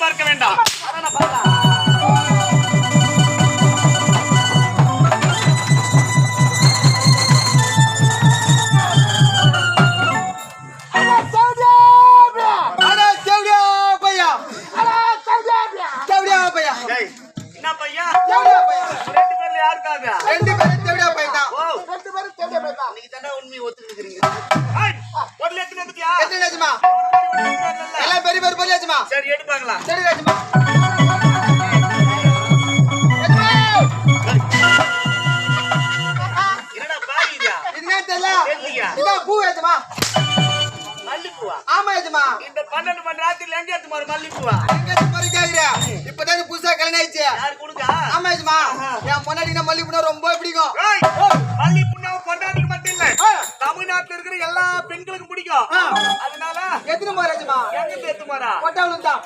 பார்க்க வேண்டாம். ரெண்டு பேரும் தேவையா போயிட்டான் ரெண்டு பேரும் தேவையா போயிட்டான் நீங்க தானே உண்மையை ஒத்துக்கிறீங்க ஒன்னு எத்தனை எத்தனை எத்தனை பெரிய பொருள் ராஜமா சரி எடுப்பாங்களா சரி பாய் பூ மல்லிப்பூவா? ஆமா ராஜமா இந்த பன்னெண்டு மணி ராத்திரில எங்க போற மல்லிப்பூவா? எங்க கேக்குறியா? இப்பதான் புதுசா கல்யாணம் ஆயிடுச்சு யாரு கொடுங்க ஆமா ராஜமா என் பொண்டாட்டி நான் மல்லி பூனா ரொம்ப பிடிக்கும். இருக்கிற எல்லா பெண்களுக்கும் பிடிக்கும். அதனால எத்தனை போற ராஜமா? எங்க போறா கொட்டாவளும் தான்.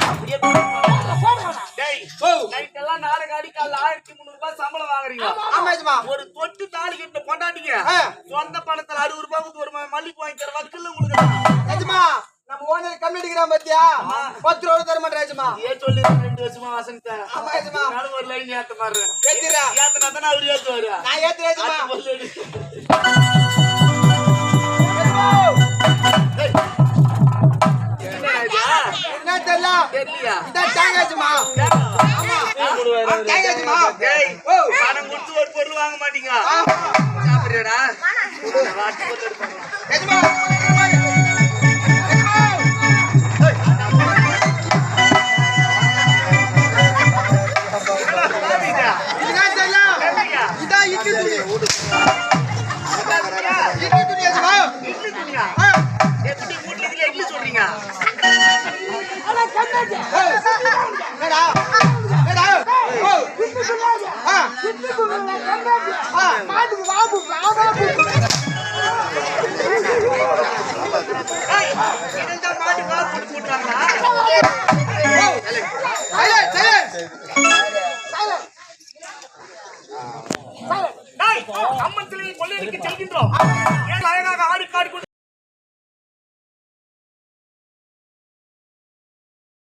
நைட் எல்லாம் நாடகம் அடி ஆயிரத்தி முந்நூறு ரூபாய் சம்பளம் வாங்குறீங்க. ஆமா ராஜமா ஒரு தொட்டு தாலி கட்டின பொண்டாட்டிங்க. சொந்த பணத்துல அறுபது ரூபாய்க்கு ஒரு ம- மல்லிப்பூ வாங்கி தர வக்கல்ல உங்களுக்கு ராஜமா நம்ம ஓனர் கம்மி அடிக்கிறான் பாத்தியா? பத்து ரூபா தர மாட்டேன் ராஜமா. ஏன் சொல்லி ரெண்டு வருஷமா ஆமா ராஜமா. நானும் ஒரு லைன் ஏத்த பாரு ஏத்துறா ஏத்தனா தானே அவரு ஏத்துவாரு. நான் ஏத்து ராஜமா. ராஜமா டேய், ஓ. பணம் கொடுத்து ஒரு பொருள் வாங்க மாட்டீங்க. பொருள் அம்மன் சிலையை கொள்ளையடிக்க செல்கின்றோம் ஏன் அழகாக ஆடி காடி கொண்டு